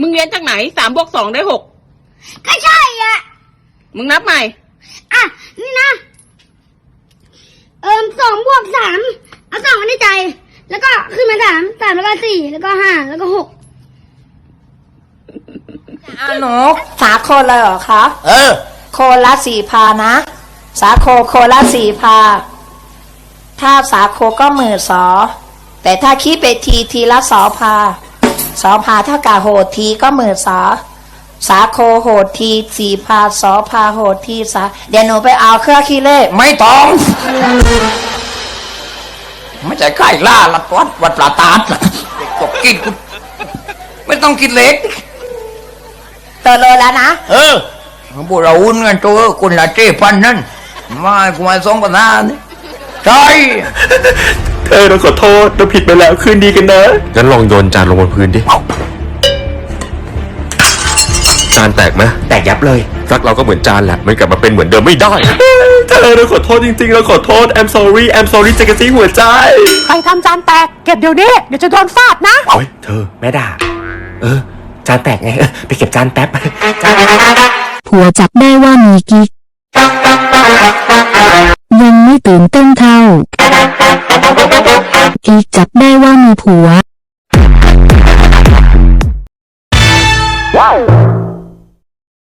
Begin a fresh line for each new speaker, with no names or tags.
มึงเรียนจากไหนสามบวกสองได้หก
ก็ใช่อะ
มึงนับใหม่
อะ นี่นะ เอิมสองบวกสามเอาสองไว้ในใจ แล้วก็ขึ้นมาสามสามแล้วก็สี่แล้วก็ห้าแล้วก็หก
อาหนูสาโคนเลยเหรอคะ
เออ
โคนละสี่พานะ สาโคโคนละสี่พา ถ้าสาโคก็หมื่นสอ แต่ถ้าคิดไปทีทีละสอพา สอพาเท่ากับโหดทีก็หมื่นสอสาโคโหดทีสี่พาสอพาโหดทีสาเดี๋ยวหนูไปเอาเครื่องคิดเลข
ไม่ต้องไม่ใช่ใกล้ล่าละวัดวัดปลาตาดล่ะเด็กกบกินกูไม่ต้องกินเล็ก
เติร์เลยแล้วนะ
เออพวกเราอุ้นกันตัวคนละเจ็พันนั่นมาให้กูมาสองพันห้านี่ใช่
เธอเราขอโทษเราผิดไปแล้วคืนดีกันนะ
งั้นลองโยนจานลงบนพื้นดิ จานแตกไหม
แตกยับเลย
รักเราก็เหมือนจานแหละ มันกลับมาเป็นเหมือนเดิมไม่ได้
เธอเราขอโทษจริงๆ เราขอโทษ I'm sorry I'm sorry จากกระซี่หัวใจ
ใครทำจานแตกเก็บเดี๋ยวนี้ เดี๋ยวจะโดนฟาดนะ
เฮ้ยเธอแม่ด่า เออ จานแตกไงเออไปเก็บจานแป๊บจาน
ผัวจับได้ว่ามีกิ๊กยัง ไม่ตื่นเต้นเท่า อีกจับได้ว่ามีผัว
ว้าว